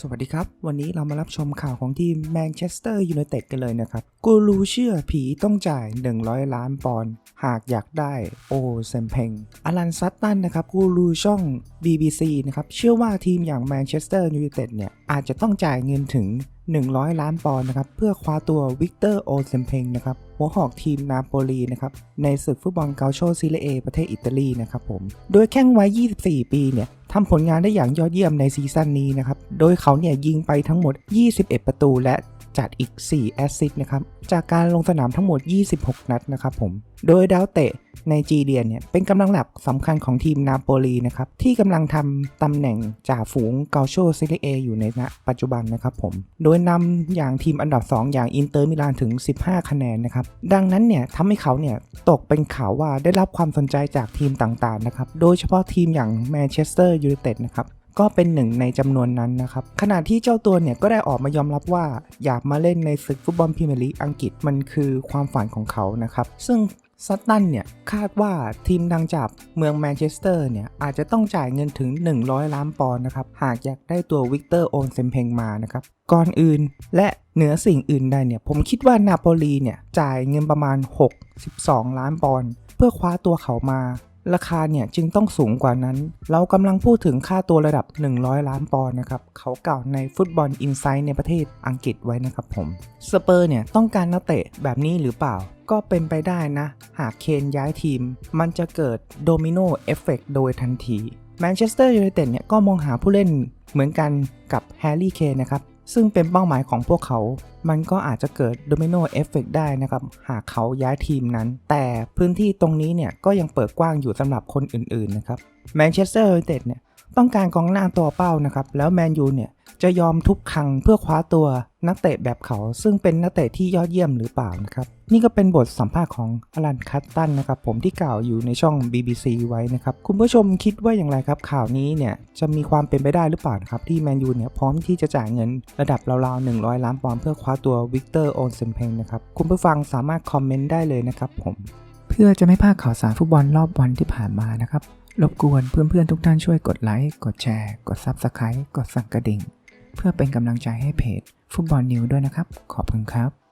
สวัสดีครับ วันนี้เรามารับชมข่าวของทีมแมนเชสเตอร์ยูไนเต็ดกันเลยนะครับ กูรูเชื่อผีต้องจ่าย 100 ล้านปอนด์หากอยากได้โอเซมเพงอลันซัตตันนะครับกูรูช่อง BBC นะครับเชื่อว่าทีมอย่างแมนเชสเตอร์ยูไนเต็ดเนี่ย อาจจะต้องจ่ายเงินถึง 100 ล้านปอนด์นะครับเพื่อคว้าตัววิกเตอร์โอเซมเพงนะครับหัวหอกทีมนาโปลีนะครับในศึกฟุตบอลเกาโชซีเรเอประเทศอิตาลีนะครับผมโดยแข้งวัย 24 ปีเนี่ย ทำผลงานได้อย่างยอดเยี่ยมในซีซั่นนี้นะครับ โดยเขาเนี่ยยิงไปทั้งหมด 21 ประตูและ จัดอีก 4 แอสซิสต์นะครับ จากการลงสนามทั้งหมด 26 นัดนะครับผม โดยดาวเตะในจีเดียนเนี่ยเป็นกำลังหลักสำคัญของทีมนาโปลีนะครับที่กำลังทำตำแหน่งจ่าฝูงเกาโชซีเรเออยู่ในณปัจจุบันนะครับผม โดยนำอย่างทีมอันดับ 2 อย่างอินเตอร์มิลานถึง 15 คะแนนนะครับ ดังนั้นเนี่ยทำให้เขาเนี่ยตกเป็นข่าวว่าได้รับความสนใจจากทีมต่างๆนะครับโดยเฉพาะทีมอย่างแมนเชสเตอร์ยูไนเต็ดนะครับ ก็เป็นหนึ่งในจำนวนนั้นนะครับ ขณะที่เจ้าตัวเนี่ยก็ได้ออกมายอมรับว่าอยากมาเล่นในศึกฟุตบอลพรีเมียร์ลีกอังกฤษมันคือความฝันของเขานะครับ ซึ่งซัตตันเนี่ยคาดว่าทีมดังจากเมืองแมนเชสเตอร์เนี่ยอาจจะต้องจ่ายเงินถึง 100 ล้านปอนด์นะครับ หากอยากได้ตัววิกเตอร์โอนเซมเพงมานะครับ ก่อนอื่นและเหนือสิ่งอื่นใดเนี่ย ผมคิดว่านาโปลีเนี่ยจ่ายเงินประมาณ62ล้านปอนด์เพื่อคว้าตัวเขามา ราคาเนี่ยจึงต้องสูงกว่านั้น เรากำลังพูดถึงค่าตัวระดับ 100 ล้านปอนด์นะครับ เขากล่าวในฟุตบอลอินไซต์ในประเทศอังกฤษไว้นะครับผม สเปอร์เนี่ยต้องการนักเตะแบบนี้หรือเปล่า ก็เป็นไปได้นะ หากเคนย้ายทีม มันจะเกิดโดมิโนเอฟเฟกโดยทันทีแมนเชสเตอร์ยูไนเต็ดเนี่ยก็มองหาผู้เล่นเหมือนกันกับแฮร์รี่เคนนะครับ ซึ่งเป็นเป้าหมายของพวกเขา มันก็อาจจะเกิดโดมิโนเอฟเฟกได้นะครับ หากเขาย้ายทีมนั้น แต่พื้นที่ตรงนี้เนี่ยก็ยังเปิดกว้างอยู่สำหรับคนอื่นๆนะครับ แมนเชสเตอร์ยูไนเต็ดเนี่ยต้องการกองหน้าตัวเป้านะครับ แล้วแมนยูเนี่ย จะยอมทุบคังเพื่อคว้าตัวนักเตะแบบเขาซึ่งเป็นนักเตะที่ยอดเยี่ยมหรือเปล่านะครับ นี่ก็เป็นบทสัมภาษณ์ของอลันคัตตันนะครับ ผมที่กล่าวอยู่ในช่อง BBC ไว้นะครับ คุณผู้ชมคิดว่าอย่างไรครับ ข่าวนี้เนี่ยจะมีความเป็นไปได้หรือเปล่าครับ ที่แมนยูเนี่ยพร้อมที่จะจ่ายเงินระดับราวๆ 100 ล้านปอนด์เพื่อคว้าตัววิกเตอร์โอนเซมเพงนะครับคุณผู้ฟังสามารถคอมเมนต์ได้เลยนะครับผม เพื่อจะไม่พลาดข่าวสารฟุตบอลรอบวันที่ผ่านมานะครับ รบกวนเพื่อนๆทุกท่านช่วยกดไลค์ กดแชร์ กด Subscribe กดสั่นกระดิ่ง เพื่อเป็นกำลังใจให้เพจ ฟุตบอลนิวด้วยนะครับ ขอบคุณครับ